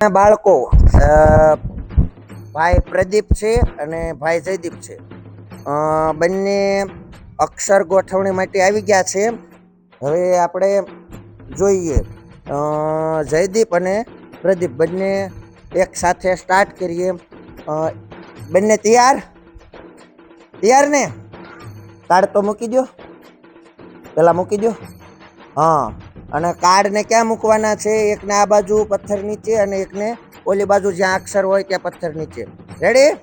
બાળકો ભાઈ પ્રદીપ છે અને ભાઈ જયદીપ છે. બંને અક્ષર ગોઠવણી માટે આવી ગયા છે. હવે આપણે જોઈએ જયદીપ અને પ્રદીપ બંને એક સાથે સ્ટાર્ટ કરીએ. બંને તૈયાર? તૈયાર ને? કાર્ડ તો મૂકી દો પેલા મૂકી દો હા. અને કાર્ડને ક્યાં મૂકવાના છે? એકને આ બાજુ પથ્થર નીચે અને એકને ઓલી બાજુ જ્યાં અક્ષર હોય ત્યાં પથ્થર નીચે. રેડી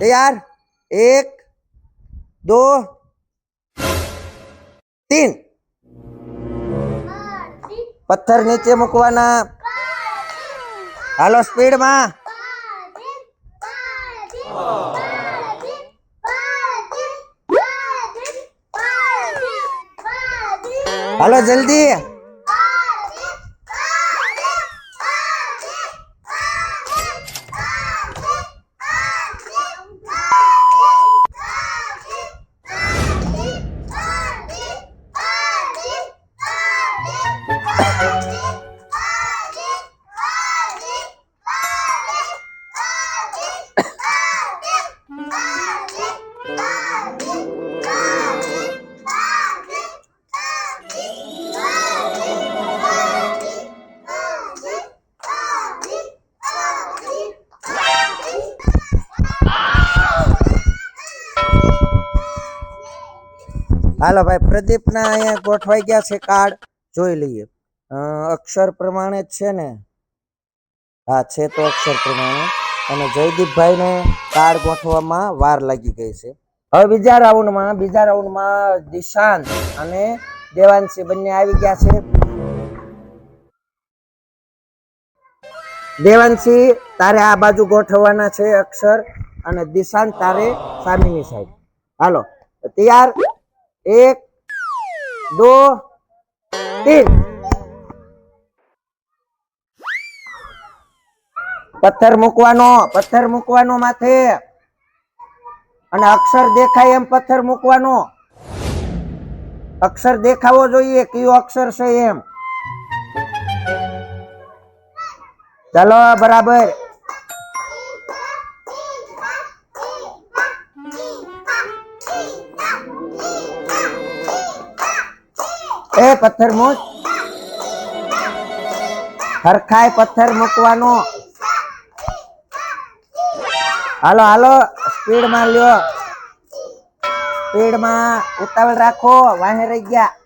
તૈયાર? એક, દો, તીન. પથ્થર નીચે મૂકવાના. હાલો, સ્પીડમાં. હાલો જલ્દી. હાલો ભાઈ, પ્રદીપના અહીંયા ગોઠવાઈ ગયા છે કાર્ડ. જોઈ લઈએ. અક્ષર પ્રમાણે જ છે ને? હા, છે તો અક્ષર પ્રમાણે. અને જયદીપભાઈને કાર્ડ ગોઠવામાં વાર લાગી ગઈ છે. હવે બીજા રાઉન્ડમાં બીજા રાઉન્ડમાં દિશાંત અને દેવાંશી બંને આવી ગયા છે. દેવાંશી, તારે આ બાજુ ગોઠવવાના છે અક્ષર અને દિશાંત તારે સામેની સાઈડ હાલો, તૈયાર? એક, દો, તીન. પથ્થર મૂકવાનો પથ્થર મૂકવાનો માથે. અને અક્ષર દેખાય એમ પથ્થર મૂકવાનો. અક્ષર દેખાવો જોઈએ, કયો અક્ષર છે એમ. ચાલો બરાબર. પથ્થર મૂક. હરખાય પથ્થર મૂકવાનો. હાલો હાલો સ્પીડમાં લ્યો. સ્પીડમાં ઉતાવળ રાખો, વાહે રહી ગયા.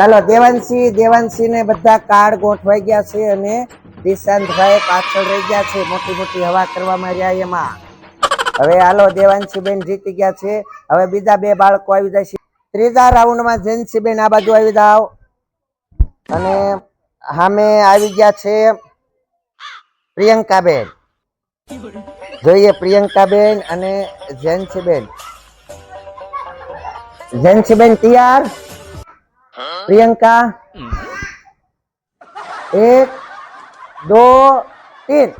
ચાલો, દેવાંશી, દેવાંશીને બધા કાર્ડ ગોઠવાઈ ગયા છે અને દિશાંતભાઈ પાછળ રહી ગયા છે. મોટી મોટી હવા કરવામાં રહ્યા એમાં. હવે હાલો દેવાંશી બેન જીતી ગયા છે. હવે બીજા બે બાળકો આવી જાય છે ત્રીજા રાઉન્ડમાં જેન્સી બેન આ બાજુ આવી જાઓ. અને સામે આવી ગયા છે પ્રિયંકાબેન. જોઈએ પ્રિયંકાબેન અને જેન્સીબેન જેન્સીબેન તૈયાર? प्रियंका एक दो तीन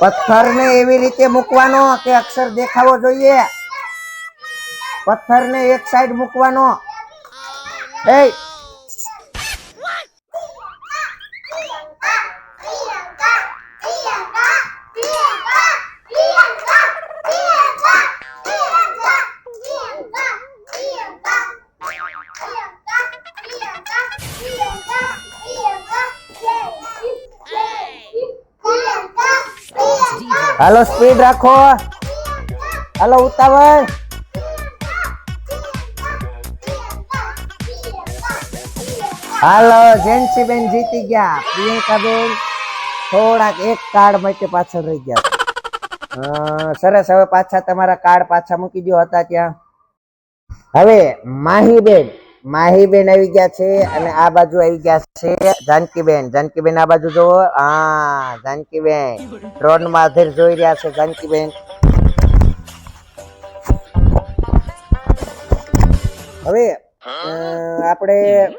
પથ્થર ને એવી રીતે મૂકવાનો કે અક્ષર દેખાવો જોઈએ પથ્થર ને એક સાઈડ મૂકવાનો એ હાલો સ્પીડ રાખો. હાલો, ઉતાવળ. હાલો જેન્સી બેન જીતી ગયા. પ્રિયંકા બેન થોડાક એક કાર્ડ માટે પાછળ રહી ગયા. સરસ. હવે પાછા તમારા કાર્ડ પાછા મૂકી દો હતા ત્યાં. હવે, માહીબેન. માહીબેન આવી ગયા છે અને આ બાજુ આવી ગયા છે જાનકીબેન. જાનકીબેન આ બાજુ જોવો હા જાનકીબેન. ડ્રોનમાં જોઈ રહ્યા છે જાનકીબેન. હવે અ, આપણે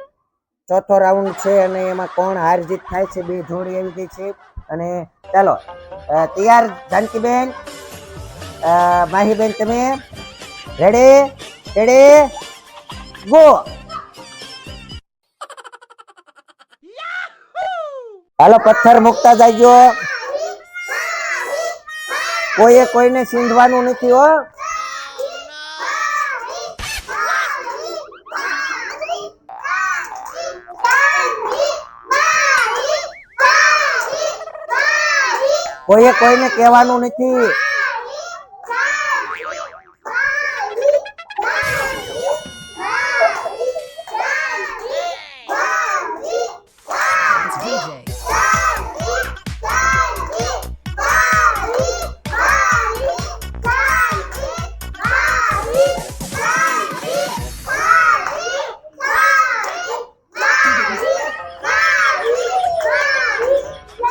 ચોથો રાઉન્ડ છે અને એમાં કોણ હાર જીત થાય છે બે જોડી આવી ગઈ છે. અને ચાલો તૈયાર માહી માહીબેન તમે રેડી રેડી ગો હાલો પથ્થર મુકતા જાયજો. કોઈએ કોઈને સીંધવાનું નથી હો. કોઈએ કોઈને કહેવાનું નથી.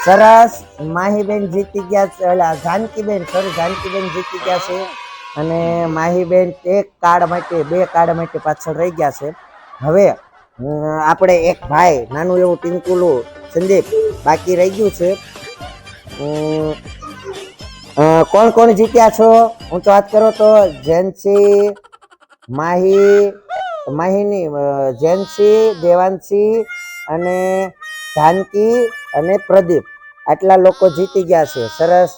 સરસ. માહીબેન જીતી ગયા છે. ઓલા જાનકીબેન સોરી જાનકીબેન જીતી ગયા છે. અને માહીબેન એક કાર્ડ માટે, બે કાર્ડ માટે પાછળ રહી ગયા છે. હવે આપણે એક ભાઈ, નાનું એવું ટીંકુલું સંદીપ, બાકી રહી ગયું છે. કોણ કોણ જીત્યા છો? હું તો વાત કરો તો જેન્સી માહી, માહીની જેન્સી દેવાંશી અને જાનકી અને પ્રદીપ. આટલા લોકો જીતી ગયા છે. સરસ